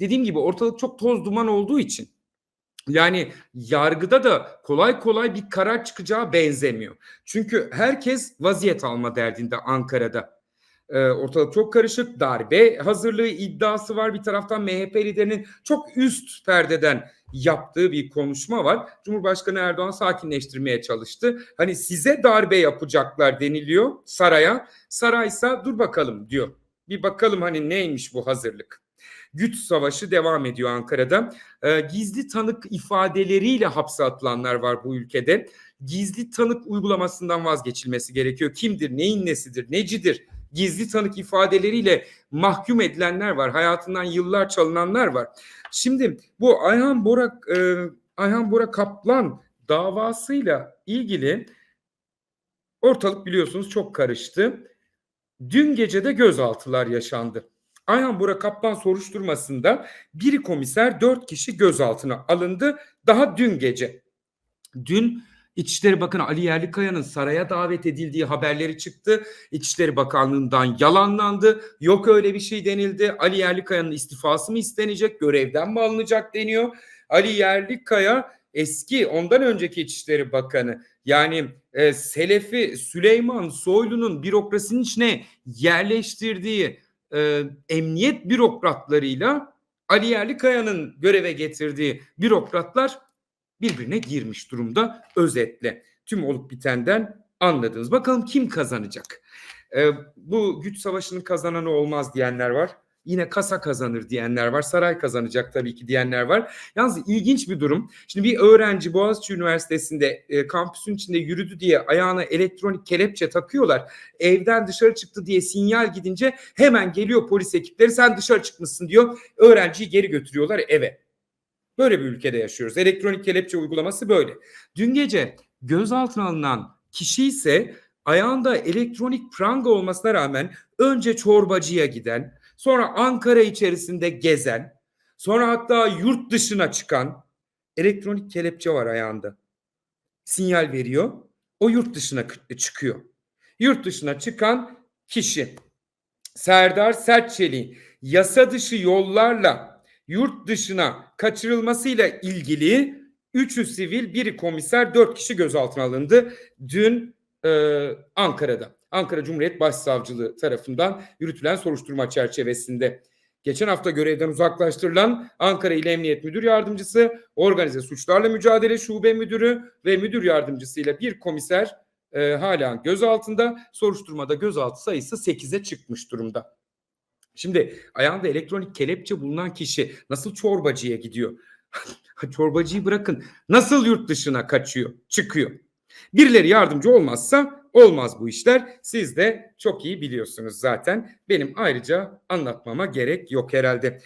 dediğim gibi ortalık çok toz duman olduğu için yani yargıda da kolay kolay bir karar çıkacağı benzemiyor. Çünkü herkes vaziyet alma derdinde Ankara'da. Ee, ortalık çok karışık. Darbe hazırlığı iddiası var. Bir taraftan MHP liderinin çok üst perdeden yaptığı bir konuşma var. Cumhurbaşkanı Erdoğan sakinleştirmeye çalıştı. Hani size darbe yapacaklar deniliyor saraya. Saraysa dur bakalım diyor. Bir bakalım hani neymiş bu hazırlık. Güç savaşı devam ediyor Ankara'da. Ee, gizli tanık ifadeleriyle hapse atılanlar var bu ülkede. Gizli tanık uygulamasından vazgeçilmesi gerekiyor. Kimdir, neyin nesidir, necidir? Gizli tanık ifadeleriyle mahkum edilenler var. Hayatından yıllar çalınanlar var. Şimdi bu Ayhan Bora e, Ayhan Bora Kaplan davasıyla ilgili ortalık biliyorsunuz çok karıştı. Dün gece de gözaltılar yaşandı. Ayhan Bora Kaplan soruşturmasında biri komiser dört kişi gözaltına alındı. Daha dün gece. Dün İçişleri Bakanı Ali Yerlikaya'nın saraya davet edildiği haberleri çıktı. İçişleri Bakanlığı'ndan yalanlandı. Yok öyle bir şey denildi. Ali Yerlikaya'nın istifası mı istenecek, görevden mi alınacak deniyor. Ali Yerlikaya eski ondan önceki İçişleri Bakanı yani e, Selefi Süleyman Soylu'nun bürokrasinin içine yerleştirdiği e, emniyet bürokratlarıyla Ali Yerlikaya'nın göreve getirdiği bürokratlar birbirine girmiş durumda özetle. Tüm olup bitenden anladınız. Bakalım kim kazanacak? Ee, bu güç savaşının kazananı olmaz diyenler var. Yine kasa kazanır diyenler var. Saray kazanacak tabii ki diyenler var. Yalnız ilginç bir durum. Şimdi bir öğrenci Boğaziçi Üniversitesi'nde e, kampüsün içinde yürüdü diye ayağına elektronik kelepçe takıyorlar. Evden dışarı çıktı diye sinyal gidince hemen geliyor polis ekipleri. Sen dışarı çıkmışsın diyor. Öğrenciyi geri götürüyorlar eve. Böyle bir ülkede yaşıyoruz. Elektronik kelepçe uygulaması böyle. Dün gece gözaltına alınan kişi ise ayağında elektronik pranga olmasına rağmen önce çorbacıya giden, sonra Ankara içerisinde gezen, sonra hatta yurt dışına çıkan elektronik kelepçe var ayağında. Sinyal veriyor. O yurt dışına çıkıyor. Yurt dışına çıkan kişi Serdar Sertçeli yasa dışı yollarla yurt dışına kaçırılmasıyla ilgili 3'ü sivil, biri komiser, 4 kişi gözaltına alındı. Dün e, Ankara'da. Ankara Cumhuriyet Başsavcılığı tarafından yürütülen soruşturma çerçevesinde. Geçen hafta görevden uzaklaştırılan Ankara İl Emniyet Müdür Yardımcısı, Organize Suçlarla Mücadele Şube Müdürü ve Müdür Yardımcısıyla bir komiser e, hala gözaltında. Soruşturmada gözaltı sayısı 8'e çıkmış durumda. Şimdi ayağında elektronik kelepçe bulunan kişi nasıl çorbacıya gidiyor? Çorbacıyı bırakın. Nasıl yurt dışına kaçıyor, çıkıyor? Birileri yardımcı olmazsa olmaz bu işler. Siz de çok iyi biliyorsunuz zaten. Benim ayrıca anlatmama gerek yok herhalde.